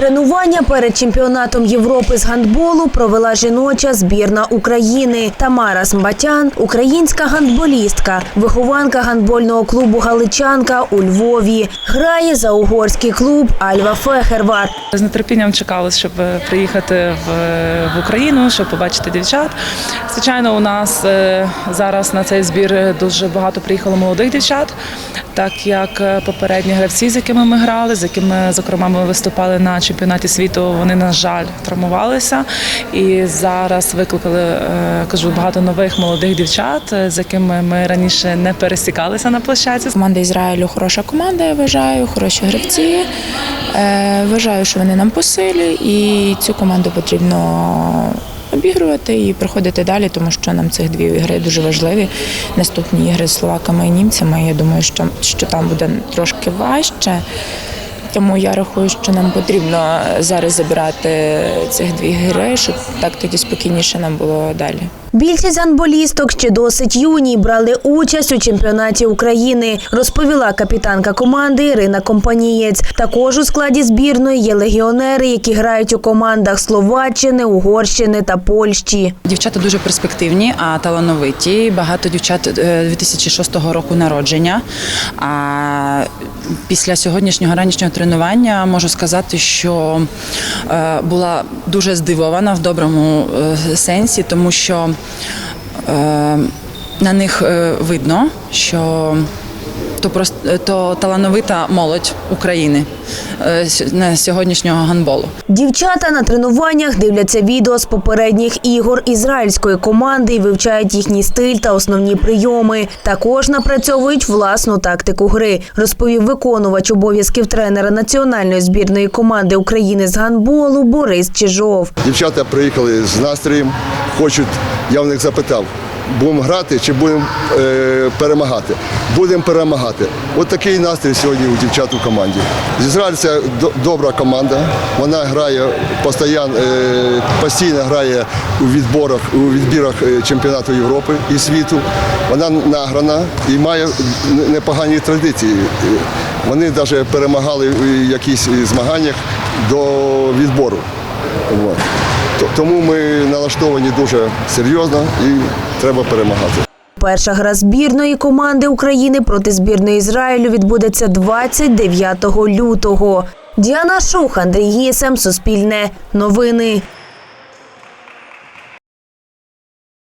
Тренування перед чемпіонатом Європи з гандболу провела жіноча збірна України. Тамара Смбатян – українська гандболістка, вихованка гандбольного клубу Галичанка у Львові. Грає за угорський клуб Альва Фехервар. З нетерпінням чекали, щоб е, приїхати в, в Україну, щоб побачити дівчат. Звичайно, у нас е, зараз на цей збір дуже багато приїхало молодих дівчат, так як е, попередні гравці, з якими ми грали, з якими, зокрема, ми виступали на чемпіонаті світу, вони, на жаль, травмувалися. І зараз викликали, е, кажу, багато нових молодих дівчат, е, з якими ми раніше не пересікалися на площадці. Команда Ізраїлю хороша команда, я вважаю, хороші гравці. Е, вважаю, що вони нам по силі, і цю команду потрібно обігрувати і проходити далі, тому що нам цих дві ігри дуже важливі. Наступні ігри з словаками і німцями. Я думаю, що, що там буде трошки важче. Тому я рахую, що нам потрібно зараз забирати цих дві гри, щоб так тоді спокійніше нам було далі. Більшість гандболісток ще досить юні брали участь у чемпіонаті України, розповіла капітанка команди Ірина Компанієць. Також у складі збірної є легіонери, які грають у командах Словаччини, Угорщини та Польщі. Дівчата дуже перспективні, а талановиті. Багато дівчат е, 2006 року народження. А після сьогоднішнього ранішнього тренування можу сказати, що була дуже здивована в доброму е, сенсі, тому що е, на них е, видно, що то просто то талановита молодь України е, на сьогоднішнього гандболу. Дівчата на тренуваннях дивляться відео з попередніх ігор ізраїльської команди і вивчають їхній стиль та основні прийоми. Також напрацьовують власну тактику гри, розповів виконувач обов'язків тренера національної збірної команди України з гандболу Борис Чижов. Дівчата приїхали з настроєм, хочуть, я в них запитав, будемо грати чи будемо е, перемагати? Будемо перемагати. От такий настрій сьогодні у дівчат у команді. Ізраїль це добра команда. Вона грає постійно, е, постійно грає у відборах, у відбірах е, чемпіонату Європи і світу. Вона награна і має непогані традиції. Вони навіть перемагали в якісь змаганнях до відбору. От. Т- Тому ми налаштовані дуже серйозно і треба перемагати. Перша гра збірної команди України проти збірної Ізраїлю відбудеться 29 лютого. Діана Шух, Андрій Гісем, Суспільне, Новини.